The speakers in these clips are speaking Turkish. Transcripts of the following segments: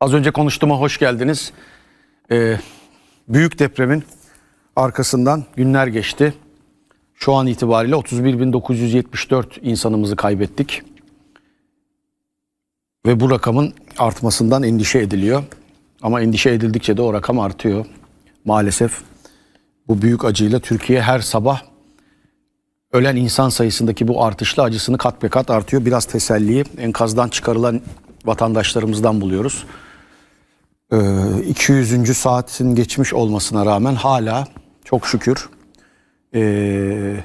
Az önce konuştuğuma hoş geldiniz. Ee, büyük depremin arkasından günler geçti. Şu an itibariyle 31.974 insanımızı kaybettik. Ve bu rakamın artmasından endişe ediliyor. Ama endişe edildikçe de o rakam artıyor. Maalesef bu büyük acıyla Türkiye her sabah ölen insan sayısındaki bu artışla acısını kat be kat artıyor. Biraz teselliyi enkazdan çıkarılan vatandaşlarımızdan buluyoruz. Ee, 200. saatin geçmiş olmasına rağmen hala çok şükür ee,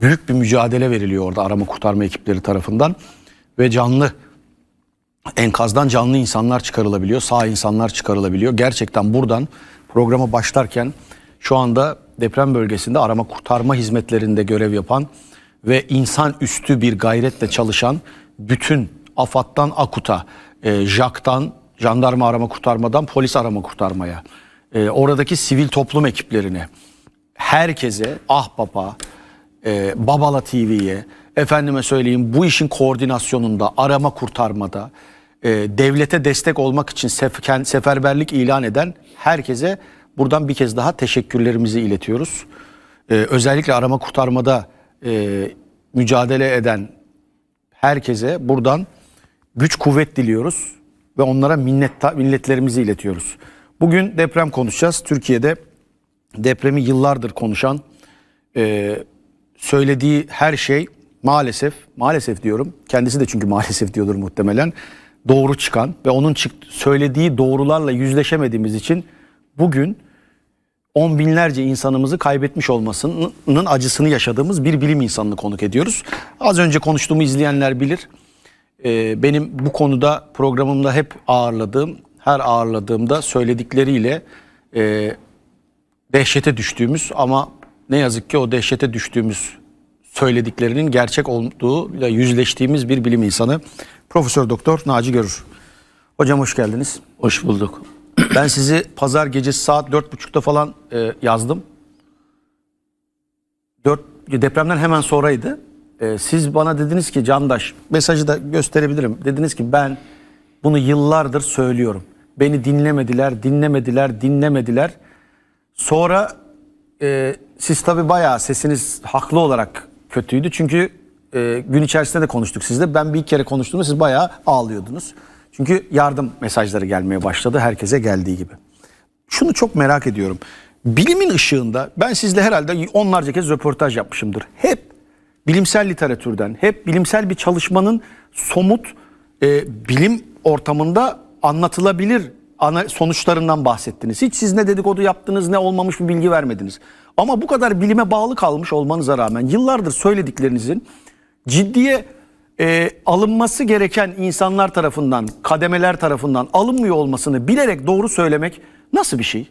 büyük bir mücadele veriliyor orada arama kurtarma ekipleri tarafından ve canlı enkazdan canlı insanlar çıkarılabiliyor, sağ insanlar çıkarılabiliyor. Gerçekten buradan programa başlarken şu anda deprem bölgesinde arama kurtarma hizmetlerinde görev yapan ve insan üstü bir gayretle çalışan bütün AFAD'dan AKUT'a, e, JAK'tan, jandarma arama kurtarmadan polis arama kurtarmaya, e, oradaki sivil toplum ekiplerine, herkese, Ahbap'a, e, Babala TV'ye, efendime söyleyeyim bu işin koordinasyonunda, arama kurtarmada, e, devlete destek olmak için sef- seferberlik ilan eden herkese buradan bir kez daha teşekkürlerimizi iletiyoruz. E, özellikle arama kurtarmada e, mücadele eden herkese buradan güç kuvvet diliyoruz ve onlara minnet, milletlerimizi iletiyoruz. Bugün deprem konuşacağız. Türkiye'de depremi yıllardır konuşan, e, söylediği her şey maalesef, maalesef diyorum, kendisi de çünkü maalesef diyordur muhtemelen, doğru çıkan ve onun söylediği doğrularla yüzleşemediğimiz için bugün on binlerce insanımızı kaybetmiş olmasının acısını yaşadığımız bir bilim insanını konuk ediyoruz. Az önce konuştuğumu izleyenler bilir. Ee, benim bu konuda programımda hep ağırladığım, her ağırladığımda söyledikleriyle e, dehşete düştüğümüz ama ne yazık ki o dehşete düştüğümüz söylediklerinin gerçek olduğuyla yüzleştiğimiz bir bilim insanı Profesör Doktor Naci Görür. Hocam hoş geldiniz. Hoş bulduk. Ben sizi pazar gecesi saat dört buçukta falan e, yazdım. Dört, depremden hemen sonraydı. E, siz bana dediniz ki Candaş, mesajı da gösterebilirim. Dediniz ki ben bunu yıllardır söylüyorum. Beni dinlemediler, dinlemediler, dinlemediler. Sonra e, siz tabii bayağı sesiniz haklı olarak kötüydü. Çünkü e, gün içerisinde de konuştuk sizle. Ben bir kere konuştuğumda siz bayağı ağlıyordunuz. Çünkü yardım mesajları gelmeye başladı herkese geldiği gibi. Şunu çok merak ediyorum. Bilimin ışığında ben sizle herhalde onlarca kez röportaj yapmışımdır. Hep bilimsel literatürden, hep bilimsel bir çalışmanın somut e, bilim ortamında anlatılabilir ana sonuçlarından bahsettiniz. Hiç siz ne dedikodu yaptınız ne olmamış bir bilgi vermediniz. Ama bu kadar bilime bağlı kalmış olmanıza rağmen yıllardır söylediklerinizin ciddiye e, alınması gereken insanlar tarafından, kademeler tarafından alınmıyor olmasını bilerek doğru söylemek nasıl bir şey?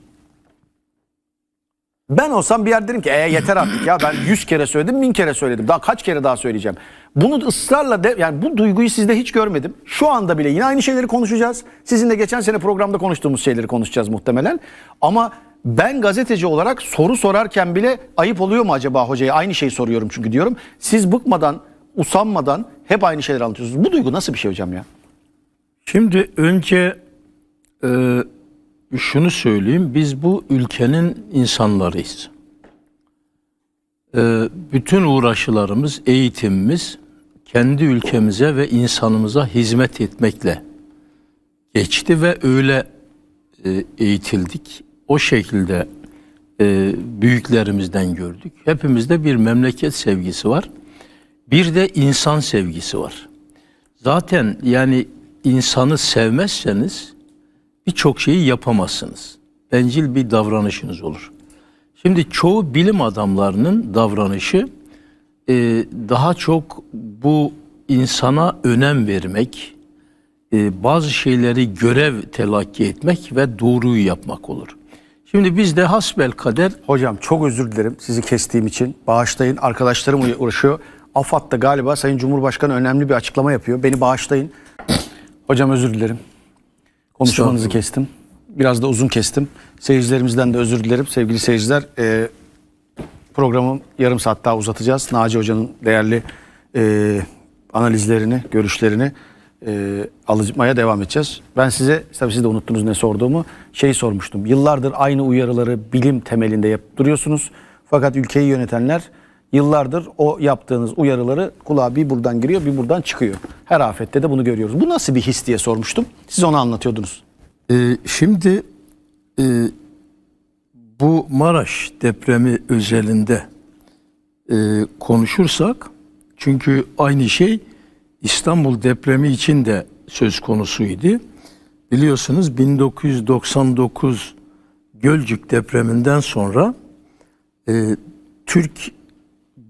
Ben olsam bir yer derim ki e, yeter artık ya ben 100 kere söyledim, bin kere söyledim. Daha kaç kere daha söyleyeceğim. Bunu ısrarla de, yani bu duyguyu sizde hiç görmedim. Şu anda bile yine aynı şeyleri konuşacağız. Sizinle geçen sene programda konuştuğumuz şeyleri konuşacağız muhtemelen. Ama ben gazeteci olarak soru sorarken bile ayıp oluyor mu acaba hocaya? Aynı şeyi soruyorum çünkü diyorum. Siz bıkmadan, usanmadan hep aynı şeyleri anlatıyorsunuz. Bu duygu nasıl bir şey hocam ya? Şimdi önce e, şunu söyleyeyim. Biz bu ülkenin insanlarıyız. E, bütün uğraşılarımız, eğitimimiz kendi ülkemize ve insanımıza hizmet etmekle geçti ve öyle e, eğitildik. O şekilde e, büyüklerimizden gördük. Hepimizde bir memleket sevgisi var. Bir de insan sevgisi var. Zaten yani insanı sevmezseniz birçok şeyi yapamazsınız. Bencil bir davranışınız olur. Şimdi çoğu bilim adamlarının davranışı e, daha çok bu insana önem vermek, e, bazı şeyleri görev telakki etmek ve doğruyu yapmak olur. Şimdi biz de hasbel kader Hocam çok özür dilerim sizi kestiğim için. Bağışlayın. Arkadaşlarım uğraşıyor. AFAD'da galiba Sayın Cumhurbaşkanı önemli bir açıklama yapıyor. Beni bağışlayın. Hocam özür dilerim. Konuşmanızı kestim. Biraz da uzun kestim. Seyircilerimizden de özür dilerim. Sevgili seyirciler e, programı yarım saat daha uzatacağız. Naci Hoca'nın değerli e, analizlerini, görüşlerini e, alışmaya devam edeceğiz. Ben size, tabii siz de unuttunuz ne sorduğumu, şey sormuştum. Yıllardır aynı uyarıları bilim temelinde yapıp duruyorsunuz. Fakat ülkeyi yönetenler yıllardır o yaptığınız uyarıları kulağa bir buradan giriyor bir buradan çıkıyor. Her afette de bunu görüyoruz. Bu nasıl bir his diye sormuştum. Siz onu anlatıyordunuz. Ee, şimdi e, bu Maraş depremi özelinde e, konuşursak çünkü aynı şey İstanbul depremi için de söz konusuydu. Biliyorsunuz 1999 Gölcük depreminden sonra e, Türk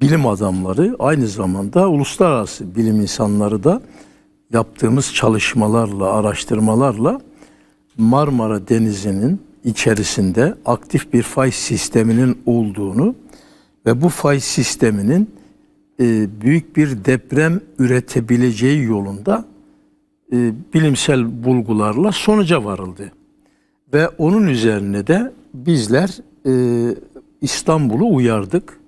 bilim adamları aynı zamanda uluslararası bilim insanları da yaptığımız çalışmalarla, araştırmalarla Marmara Denizi'nin içerisinde aktif bir fay sisteminin olduğunu ve bu fay sisteminin e, büyük bir deprem üretebileceği yolunda e, bilimsel bulgularla sonuca varıldı. Ve onun üzerine de bizler e, İstanbul'u uyardık.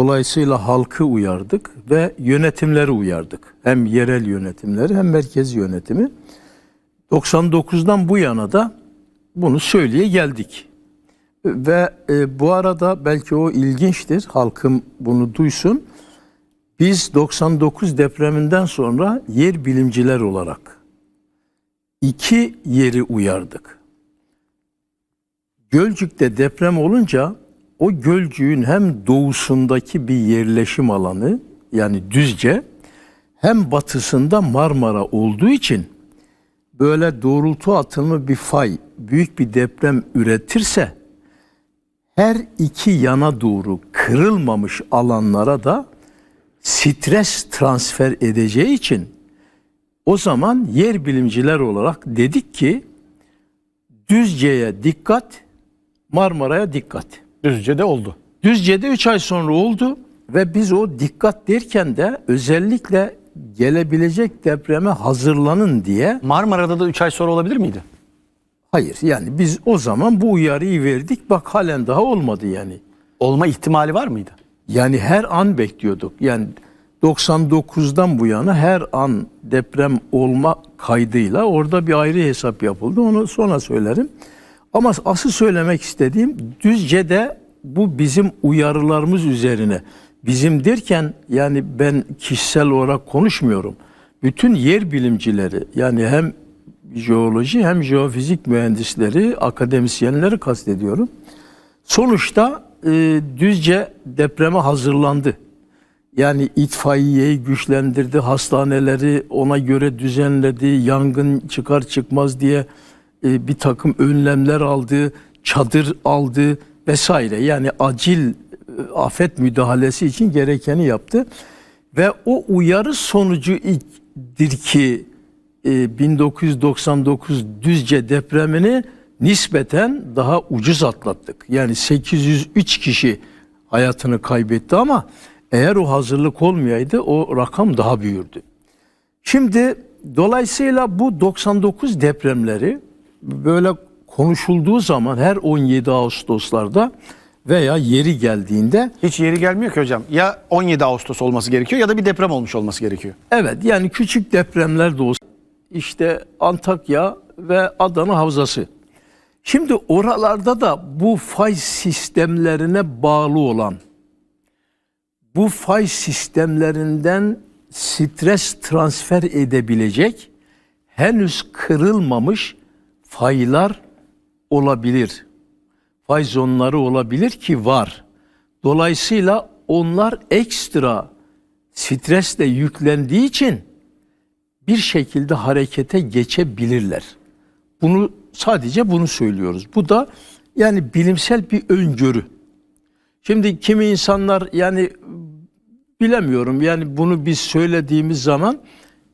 Dolayısıyla halkı uyardık ve yönetimleri uyardık. Hem yerel yönetimleri hem merkez yönetimi. 99'dan bu yana da bunu söyleye geldik. Ve e, bu arada belki o ilginçtir, halkım bunu duysun. Biz 99 depreminden sonra yer bilimciler olarak iki yeri uyardık. Gölcük'te deprem olunca o Gölcük'ün hem doğusundaki bir yerleşim alanı yani Düzce hem batısında Marmara olduğu için böyle doğrultu atılımı bir fay büyük bir deprem üretirse her iki yana doğru kırılmamış alanlara da stres transfer edeceği için o zaman yer bilimciler olarak dedik ki Düzce'ye dikkat, Marmara'ya dikkat. Düzce'de oldu. Düzce'de 3 ay sonra oldu ve biz o dikkat derken de özellikle gelebilecek depreme hazırlanın diye Marmara'da da 3 ay sonra olabilir miydi? hayır yani biz o zaman bu uyarıyı verdik bak halen daha olmadı yani. Olma ihtimali var mıydı? Yani her an bekliyorduk. Yani 99'dan bu yana her an deprem olma kaydıyla orada bir ayrı hesap yapıldı. Onu sonra söylerim. Ama asıl söylemek istediğim Düzce'de bu bizim uyarılarımız üzerine. Bizim derken yani ben kişisel olarak konuşmuyorum. Bütün yer bilimcileri yani hem jeoloji hem jeofizik mühendisleri, akademisyenleri kastediyorum. Sonuçta e, Düzce depreme hazırlandı. Yani itfaiyeyi güçlendirdi, hastaneleri ona göre düzenledi, yangın çıkar çıkmaz diye e, bir takım önlemler aldı, çadır aldı vesaire. Yani acil e, afet müdahalesi için gerekeni yaptı. Ve o uyarı sonucudur ki e, 1999 Düzce depremini nispeten daha ucuz atlattık. Yani 803 kişi hayatını kaybetti ama eğer o hazırlık olmayaydı o rakam daha büyürdü. Şimdi dolayısıyla bu 99 depremleri böyle konuşulduğu zaman her 17 Ağustoslarda veya yeri geldiğinde Hiç yeri gelmiyor ki hocam. Ya 17 Ağustos olması gerekiyor ya da bir deprem olmuş olması gerekiyor. Evet yani küçük depremler de olsa işte Antakya ve Adana Havzası. Şimdi oralarda da bu fay sistemlerine bağlı olan bu fay sistemlerinden stres transfer edebilecek henüz kırılmamış faylar olabilir. Fay zonları olabilir ki var. Dolayısıyla onlar ekstra stresle yüklendiği için bir şekilde harekete geçebilirler. Bunu sadece bunu söylüyoruz. Bu da yani bilimsel bir öngörü. Şimdi kimi insanlar yani bilemiyorum yani bunu biz söylediğimiz zaman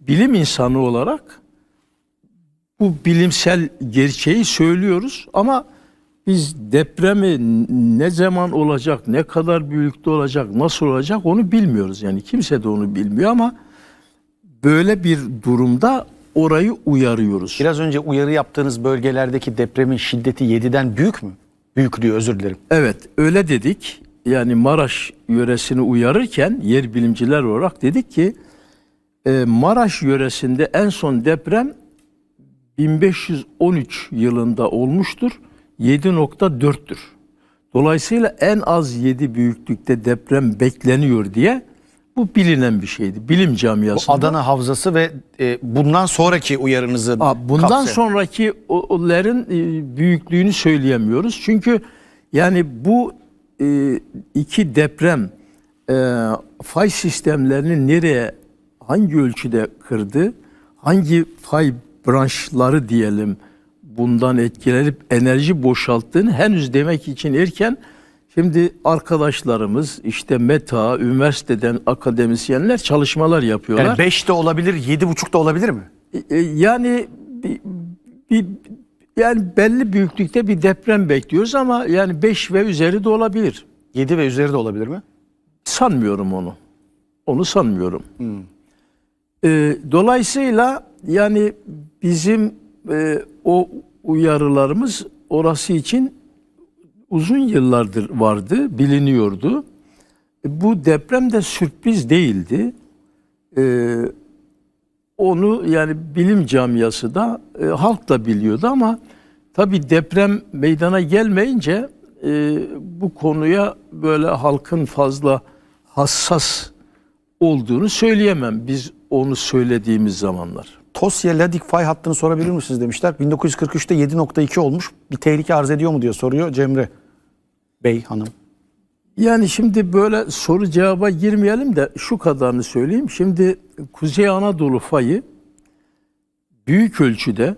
bilim insanı olarak bu bilimsel gerçeği söylüyoruz ama biz depremi ne zaman olacak, ne kadar büyüklükte olacak, nasıl olacak onu bilmiyoruz. Yani kimse de onu bilmiyor ama böyle bir durumda orayı uyarıyoruz. Biraz önce uyarı yaptığınız bölgelerdeki depremin şiddeti 7'den büyük mü? Büyüklüğü özür dilerim. Evet öyle dedik. Yani Maraş yöresini uyarırken yer bilimciler olarak dedik ki e, Maraş yöresinde en son deprem 1513 yılında olmuştur. 7.4'tür. Dolayısıyla en az 7 büyüklükte deprem bekleniyor diye bu bilinen bir şeydi. Bilim Bu camiasında. Adana Havzası ve e, bundan sonraki uyarınızı Aa, bundan kapsayan- sonraki o- onların e, büyüklüğünü söyleyemiyoruz. Çünkü yani bu e, iki deprem e, fay sistemlerini nereye hangi ölçüde kırdı? Hangi fay branşları diyelim bundan etkilenip enerji boşalttığını henüz demek için erken. Şimdi arkadaşlarımız işte META, üniversiteden akademisyenler çalışmalar yapıyorlar. yani 5 de olabilir, 7,5 da olabilir mi? E, Yani bir, bir- yani belli büyüklükte bir deprem bekliyoruz ama yani 5 ve üzeri de olabilir. 7 ve üzeri de olabilir mi? Sanmıyorum onu. Onu sanmıyorum. E, dolayısıyla yani bizim e, o uyarılarımız orası için uzun yıllardır vardı, biliniyordu. E, bu deprem de sürpriz değildi. E, onu yani bilim camiası da e, halk da biliyordu ama tabi deprem meydana gelmeyince e, bu konuya böyle halkın fazla hassas olduğunu söyleyemem biz onu söylediğimiz zamanlar. Tosya Ladik fay hattını sorabilir misiniz demişler. 1943'te 7.2 olmuş. Bir tehlike arz ediyor mu diye soruyor Cemre Bey hanım. Yani şimdi böyle soru cevaba girmeyelim de şu kadarını söyleyeyim. Şimdi Kuzey Anadolu fayı büyük ölçüde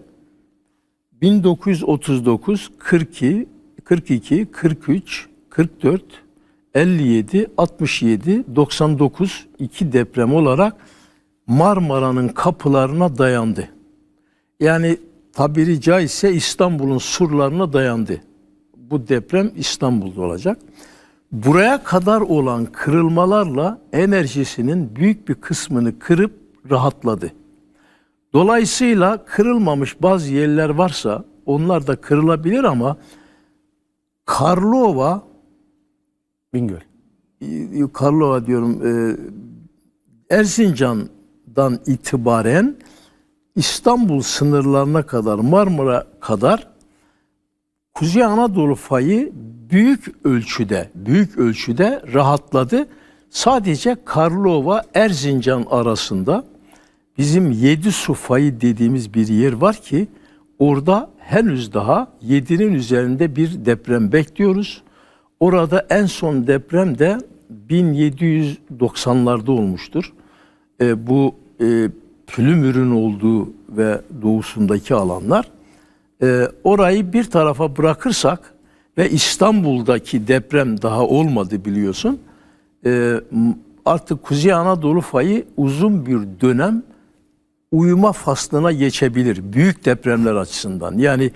1939, 42, 42, 43, 44, 57, 67, 99 iki deprem olarak Marmara'nın kapılarına dayandı. Yani tabiri caizse İstanbul'un surlarına dayandı. Bu deprem İstanbul'da olacak. Buraya kadar olan kırılmalarla enerjisinin büyük bir kısmını kırıp rahatladı. Dolayısıyla kırılmamış bazı yerler varsa onlar da kırılabilir ama Karlova, Bingöl. Karlova diyorum, e, Erzincan'dan itibaren İstanbul sınırlarına kadar, Marmara kadar Kuzey Anadolu fayı büyük ölçüde, büyük ölçüde rahatladı. Sadece Karlova Erzincan arasında bizim yedi su fayı dediğimiz bir yer var ki orada henüz daha 7'nin üzerinde bir deprem bekliyoruz. Orada en son deprem de 1790'larda olmuştur. E, bu e, Pülümür'ün olduğu ve doğusundaki alanlar. E, orayı bir tarafa bırakırsak ve İstanbul'daki deprem daha olmadı biliyorsun. E, artık Kuzey Anadolu fayı uzun bir dönem uyuma faslına geçebilir. Büyük depremler açısından. Yani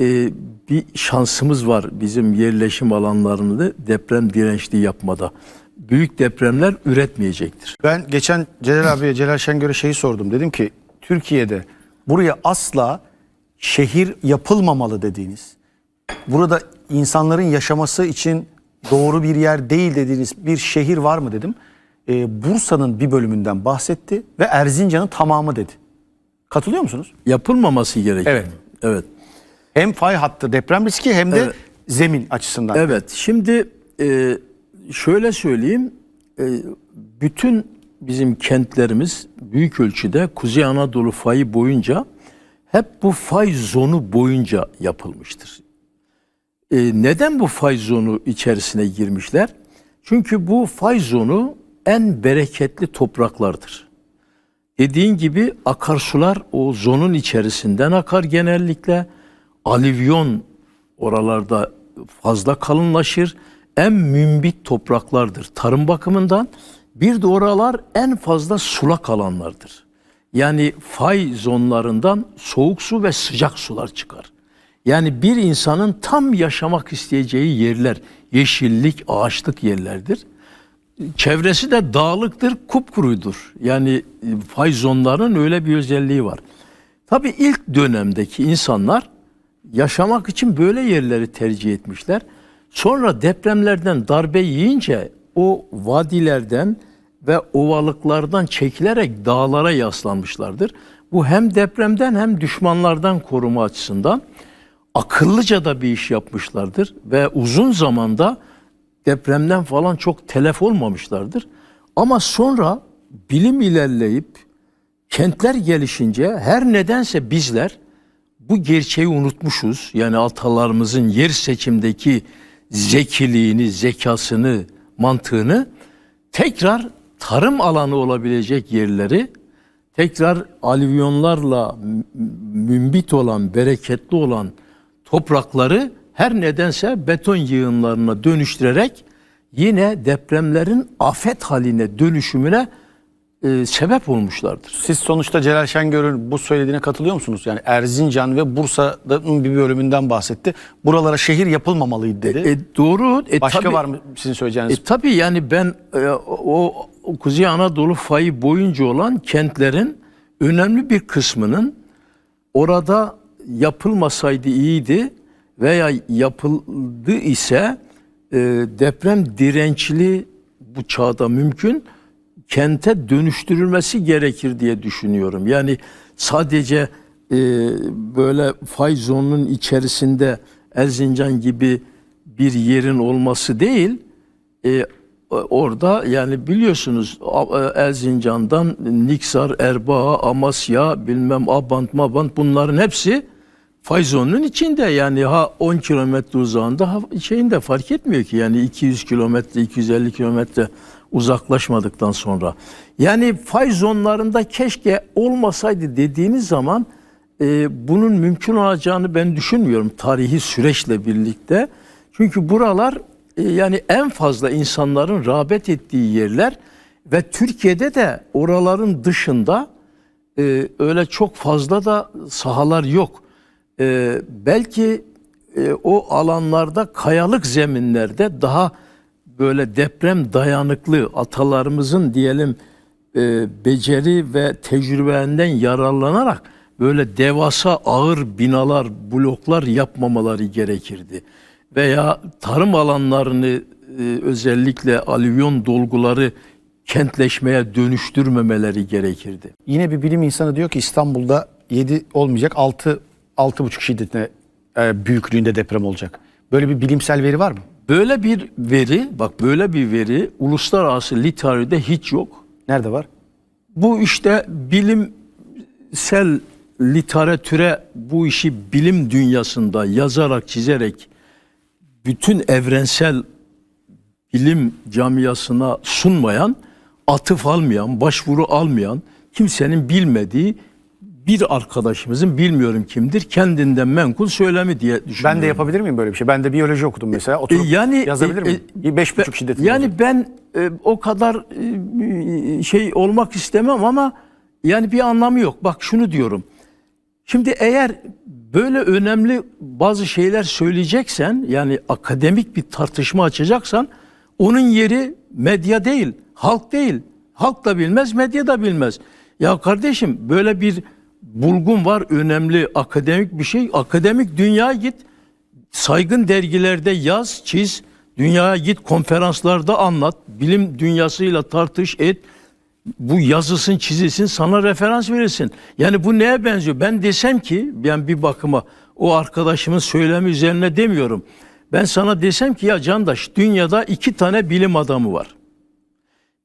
e, bir şansımız var bizim yerleşim alanlarını deprem dirençli yapmada. Büyük depremler üretmeyecektir. Ben geçen Celal abiye, Celal Şengör'e şeyi sordum. Dedim ki Türkiye'de buraya asla şehir yapılmamalı dediğiniz, burada insanların yaşaması için doğru bir yer değil dediğiniz bir şehir var mı dedim. Ee, Bursa'nın bir bölümünden bahsetti ve Erzincan'ın tamamı dedi. Katılıyor musunuz? Yapılmaması gerekiyor. Evet. Evet. Hem fay hattı deprem riski hem de Evet. zemin açısından. Evet. Şimdi e, şöyle söyleyeyim. E, bütün bizim kentlerimiz büyük ölçüde Kuzey Anadolu fayı boyunca hep bu fay zonu boyunca yapılmıştır. E, neden bu fay zonu içerisine girmişler? Çünkü bu fay zonu en bereketli topraklardır. Dediğin gibi akarsular o zonun içerisinden akar genellikle. Alivyon oralarda fazla kalınlaşır. En mümbit topraklardır tarım bakımından. Bir de oralar en fazla sulak alanlardır. Yani fay zonlarından soğuk su ve sıcak sular çıkar. Yani bir insanın tam yaşamak isteyeceği yerler, yeşillik, ağaçlık yerlerdir. Çevresi de dağlıktır, kupkurudur. Yani e, fay zonlarının öyle bir özelliği var. Tabii ilk dönemdeki insanlar yaşamak için böyle yerleri tercih etmişler. Sonra depremlerden darbe yiyince o vadilerden ve ovalıklardan çekilerek dağlara yaslanmışlardır. Bu hem depremden hem düşmanlardan koruma açısından akıllıca da bir iş yapmışlardır ve uzun zamanda depremden falan çok telef olmamışlardır. Ama sonra bilim ilerleyip kentler gelişince her nedense bizler bu gerçeği unutmuşuz. Yani atalarımızın yer seçimdeki zekiliğini, zekasını, mantığını tekrar tarım alanı olabilecek yerleri tekrar alüvyonlarla mümbit olan, bereketli olan toprakları her nedense beton yığınlarına dönüştürerek yine depremlerin afet haline dönüşümüne e, sebep olmuşlardır. Siz sonuçta Celal Şengör'ün bu söylediğine katılıyor musunuz? Yani Erzincan ve Bursa'nın bir bölümünden bahsetti. Buralara şehir yapılmamalıydı dedi. E, doğru. E, Başka tabii- var mı sizin söyleyeceğiniz? E tabii yani ben e, o, o Kuzey Anadolu fayı boyunca olan kentlerin önemli bir kısmının orada yapılmasaydı iyiydi veya yapıldı ise e, deprem dirençli bu çağda mümkün kente dönüştürülmesi gerekir diye düşünüyorum. Yani sadece e, böyle fay zonunun içerisinde Erzincan gibi bir yerin olması değil, e, orada yani biliyorsunuz e, Erzincan'dan Niksar, Erbaa, Amasya, bilmem Abant, Mabant bunların hepsi fay zonunun içinde yani ha 10 kilometre uzağında ha şeyinde fark etmiyor ki yani 200 kilometre 250 kilometre uzaklaşmadıktan sonra. Yani fay zonlarında keşke olmasaydı dediğiniz zaman e, bunun mümkün olacağını ben düşünmüyorum tarihi süreçle birlikte. Çünkü buralar e, yani en fazla insanların rağbet ettiği yerler ve Türkiye'de de oraların dışında e, öyle çok fazla da sahalar yok. E, belki e, o alanlarda kayalık zeminlerde daha böyle deprem dayanıklı atalarımızın diyelim e, beceri ve tecrübelerinden yararlanarak böyle devasa ağır binalar, bloklar yapmamaları gerekirdi. Veya tarım alanlarını e, özellikle alüvyon dolguları kentleşmeye dönüştürmemeleri gerekirdi. Yine bir bilim insanı diyor ki İstanbul'da 7 olmayacak 6 6,5 şiddetine e, büyüklüğünde deprem olacak. Böyle bir bilimsel veri var mı? Böyle bir veri, bak böyle bir veri uluslararası literatürde hiç yok. Nerede var? Bu işte bilimsel literatüre bu işi bilim dünyasında yazarak çizerek bütün evrensel bilim camiasına sunmayan, atıf almayan, başvuru almayan, kimsenin bilmediği bir arkadaşımızın bilmiyorum kimdir kendinden menkul söylemi diye düşünüyorum. Ben de yapabilir miyim böyle bir şey? Ben de biyoloji okudum mesela. E, Oturup yani yazabilir e, miyim? e, 5,5 ben- şiddetinde Yani olacak. ben e, o kadar e, şey olmak istemem ama yani bir anlamı yok. Bak şunu diyorum. Şimdi eğer böyle önemli bazı şeyler söyleyeceksen yani akademik bir tartışma açacaksan onun yeri medya değil, halk değil. Halk da bilmez, medya da bilmez. Ya kardeşim böyle bir bulgun var önemli akademik bir şey. Akademik dünyaya git saygın dergilerde yaz, çiz, dünyaya git konferanslarda anlat, bilim dünyasıyla tartış et. Bu yazısın, çizilsin, sana referans verilsin. Yani bu neye benziyor? Ben desem ki, ben bir bakıma o arkadaşımın söylemi üzerine demiyorum. Ben sana desem ki ya Candaş, dünyada iki tane bilim adamı var.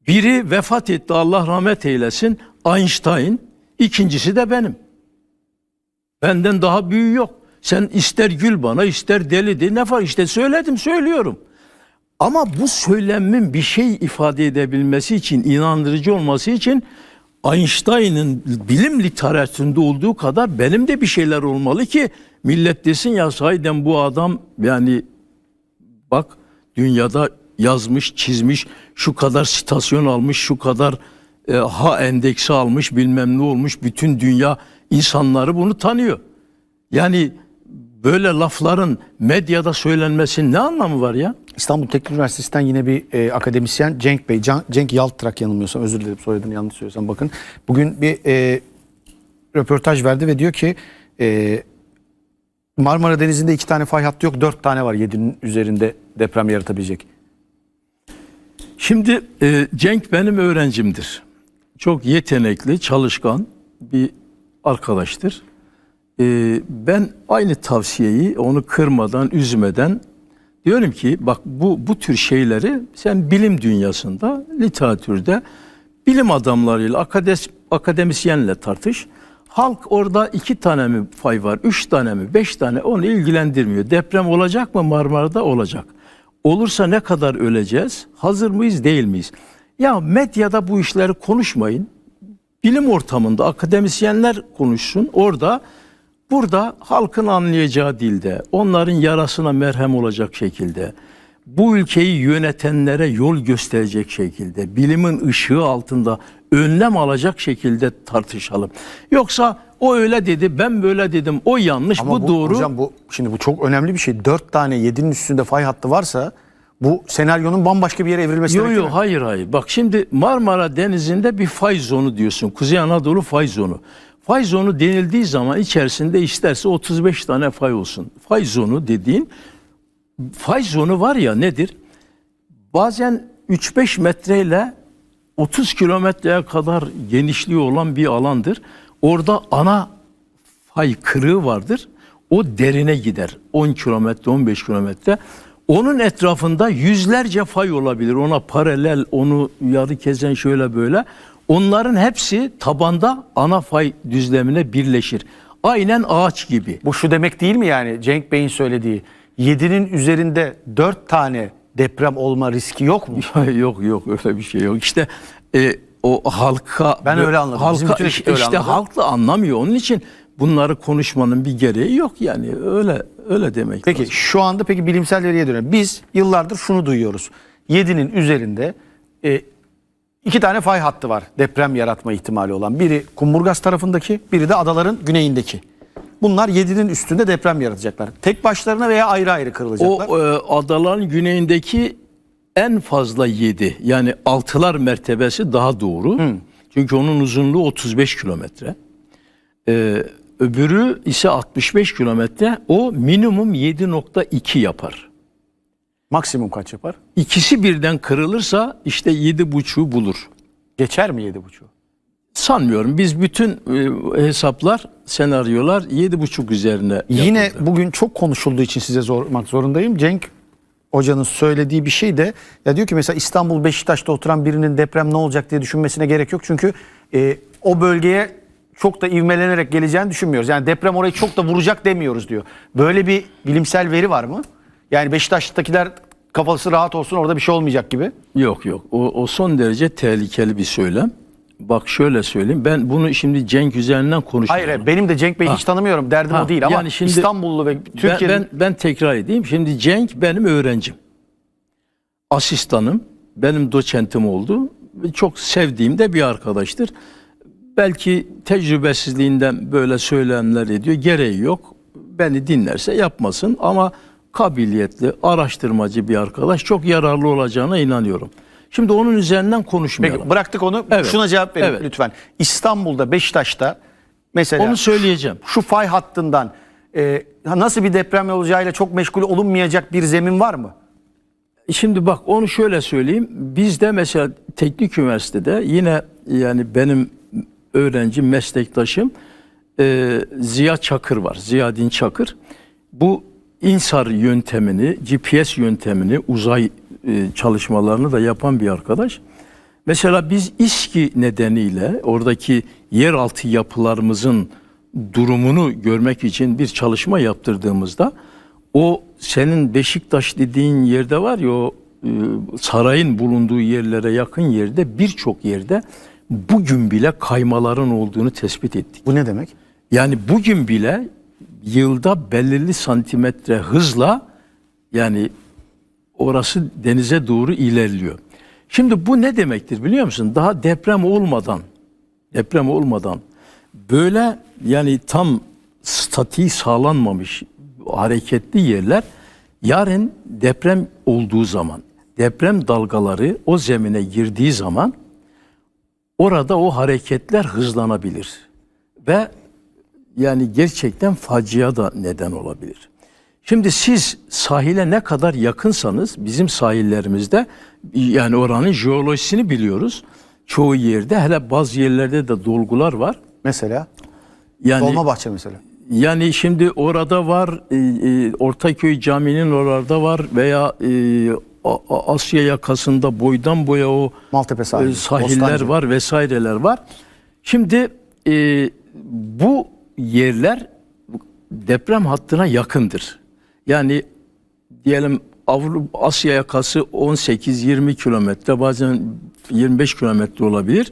Biri vefat etti, Allah rahmet eylesin, Einstein. İkincisi de benim. Benden daha büyüğü yok. Sen ister gül bana ister deli de ne var işte söyledim söylüyorum. Ama bu söylemin bir şey ifade edebilmesi için, inandırıcı olması için Einstein'ın bilim literatüründe olduğu kadar benim de bir şeyler olmalı ki millet desin ya sahiden bu adam yani bak dünyada yazmış, çizmiş, şu kadar sitasyon almış, şu kadar e, ha endeksi almış, bilmem ne olmuş. Bütün dünya insanları bunu tanıyor. Yani böyle lafların medyada söylenmesinin ne anlamı var ya? İstanbul Teknik Üniversitesi'nden yine bir e, akademisyen Cenk Bey, Can, Cenk Yaltrak yanılmıyorsam özür dilerim soyadını yanlış söylüyorsam bakın. Bugün bir e, röportaj verdi ve diyor ki e, Marmara Denizi'nde iki tane fay hattı yok, dört tane var yedinin üzerinde deprem yaratabilecek. Şimdi e, Cenk benim öğrencimdir. Çok yetenekli, çalışkan bir arkadaştır. E, ben aynı tavsiyeyi onu kırmadan, üzmeden diyorum ki bak bu bu tür şeyleri sen bilim dünyasında, literatürde bilim adamlarıyla, akades, akademisyenle tartış. Halk orada iki tane mi fay var, üç tane mi, beş tane onu ilgilendirmiyor. Deprem olacak mı Marmara'da olacak. Olursa ne kadar öleceğiz? Hazır mıyız, değil miyiz? Ya medyada bu işleri konuşmayın. Bilim ortamında akademisyenler konuşsun. Orada burada halkın anlayacağı dilde, onların yarasına merhem olacak şekilde, bu ülkeyi yönetenlere yol gösterecek şekilde, bilimin ışığı altında önlem alacak şekilde tartışalım. Yoksa o öyle dedi, ben böyle dedim, o yanlış, Ama bu, doğru. Hocam bu şimdi bu çok önemli bir şey. Dört tane yedinin üstünde fay hattı varsa bu senaryonun bambaşka bir yere evrilmesi Yok gerekir yok mi? hayır hayır. Bak şimdi Marmara Denizi'nde bir fay zonu diyorsun. Kuzey Anadolu fay zonu. Fay zonu denildiği zaman içerisinde isterse 35 tane fay olsun. Fay zonu dediğin fay zonu var ya nedir? Bazen 3-5 metreyle 30 kilometreye kadar genişliği olan bir alandır. Orada ana fay kırığı vardır. O derine gider. 10 kilometre, 15 kilometre. Onun etrafında yüzlerce fay olabilir. Ona paralel, onu yarı kezen şöyle böyle. Onların hepsi tabanda ana fay düzlemine birleşir. Aynen ağaç gibi. Bu şu demek değil mi yani Cenk Bey'in söylediği 7'nin üzerinde 4 tane deprem olma riski yok mu? yok yok öyle bir şey yok. İşte e, o halka Ben öyle anladım. Halka öyle işte anladı. halkla anlamıyor. Onun için bunları konuşmanın bir gereği yok yani. Öyle öyle demek. Peki lazım. şu anda peki bilimsel veriye dönelim. Biz yıllardır şunu duyuyoruz. 7'nin üzerinde e, iki tane fay hattı var deprem yaratma ihtimali olan. Biri Kumburgaz tarafındaki, biri de adaların güneyindeki. Bunlar 7'nin üstünde deprem yaratacaklar. Tek başlarına veya ayrı ayrı kırılacaklar. O e, adaların güneyindeki en fazla 7 yani altılar mertebesi daha doğru. Çünkü onun uzunluğu 35 kilometre. E, öbürü ise 65 kilometre. O minimum 7.2 yapar. Maksimum kaç yapar? İkisi birden kırılırsa işte 7.5'u bulur. Geçer mi 7.5'u? Sanmıyorum. Biz bütün e, hesaplar, senaryolar 7.5 üzerine Yine yapıldı. bugün çok konuşulduğu için size sormak zorundayım. Cenk hocanın söylediği bir şey de ya diyor ki mesela İstanbul Beşiktaş'ta oturan birinin deprem ne olacak diye düşünmesine gerek yok. Çünkü e, o bölgeye çok da ivmelenerek geleceğini düşünmüyoruz. Yani deprem orayı çok da vuracak demiyoruz diyor. Böyle bir bilimsel veri var mı? Yani Beşiktaş'takiler kafası rahat olsun orada bir şey olmayacak gibi. Yok yok. O, o son derece tehlikeli bir söylem. Bak şöyle söyleyeyim. Ben bunu şimdi Cenk üzerinden konuşmuyorum. Hayır, hayır benim de Cenk Bey'i hiç tanımıyorum. Derdim Ha, o değil ama yani şimdi- İstanbullu ve Ben, Türkiye'nin ben, ben tekrar edeyim. Şimdi Cenk benim öğrencim. Asistanım. Benim doçentim oldu. Çok sevdiğim de bir arkadaştır. Belki tecrübesizliğinden böyle söylemler ediyor. Gereği yok. Beni dinlerse yapmasın ama kabiliyetli, araştırmacı bir arkadaş. Çok yararlı olacağına inanıyorum. Şimdi onun üzerinden konuşmayalım. Peki bıraktık onu. Evet. Şuna cevap verin Evet. lütfen. İstanbul'da, Beşiktaş'ta mesela Onu söyleyeceğim. şu fay hattından e, nasıl bir deprem olacağıyla çok meşgul olunmayacak bir zemin var mı? Şimdi bak onu şöyle söyleyeyim. Bizde mesela teknik üniversitede yine yani benim öğrencim, meslektaşım e, Ziya Çakır var. Ziyadin Çakır. Bu INSAR yöntemini, GPS yöntemini, uzay e, çalışmalarını da yapan bir arkadaş. Mesela biz İSKİ nedeniyle oradaki yeraltı yapılarımızın durumunu görmek için bir çalışma yaptırdığımızda o senin Beşiktaş dediğin yerde var ya o e, sarayın bulunduğu yerlere yakın yerde birçok yerde bugün bile kaymaların olduğunu tespit ettik. Bu ne demek? Yani bugün bile yılda belirli santimetre hızla yani orası denize doğru ilerliyor. Şimdi bu ne demektir biliyor musun? Daha deprem olmadan deprem olmadan böyle yani tam statiği sağlanmamış hareketli yerler yarın deprem olduğu zaman deprem dalgaları o zemine girdiği zaman orada o hareketler hızlanabilir ve yani gerçekten facia da neden olabilir. Şimdi siz sahile ne kadar yakınsanız bizim sahillerimizde yani oranın jeolojisini biliyoruz. Çoğu yerde hele bazı yerlerde de dolgular var. Mesela Yani Dolmabahçe mesela. yani şimdi orada var, e, e, Ortaköy Camii'nin oralarda var veya e, Asya yakasında boydan boya o Maltepe e, sahiller Bostancı. var vesaireler var. Şimdi e, bu yerler deprem hattına yakındır. Yani diyelim Avrupa Asya yakası 18-20 kilometre bazen 25 kilometre olabilir.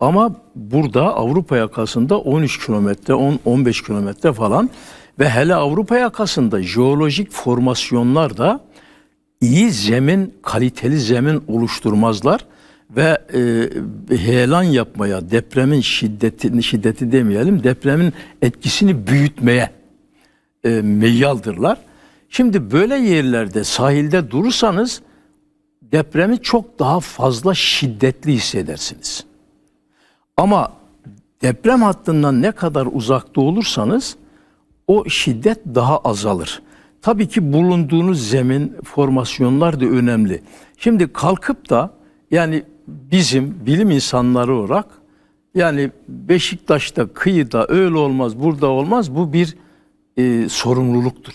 Ama burada Avrupa yakasında 13 kilometre, 10-15 kilometre falan ve hele Avrupa yakasında jeolojik formasyonlar da iyi zemin, kaliteli zemin oluşturmazlar ve e, heyelan yapmaya, depremin şiddetini şiddeti demeyelim, depremin etkisini büyütmeye e, meyyaldırlar. Şimdi böyle yerlerde sahilde durursanız depremi çok daha fazla şiddetli hissedersiniz. Ama deprem hattından ne kadar uzakta olursanız o şiddet daha azalır. Tabii ki bulunduğunuz zemin, formasyonlar da önemli. Şimdi kalkıp da yani bizim bilim insanları olarak yani Beşiktaş'ta kıyıda öyle olmaz, burada olmaz bu bir e, sorumluluktur.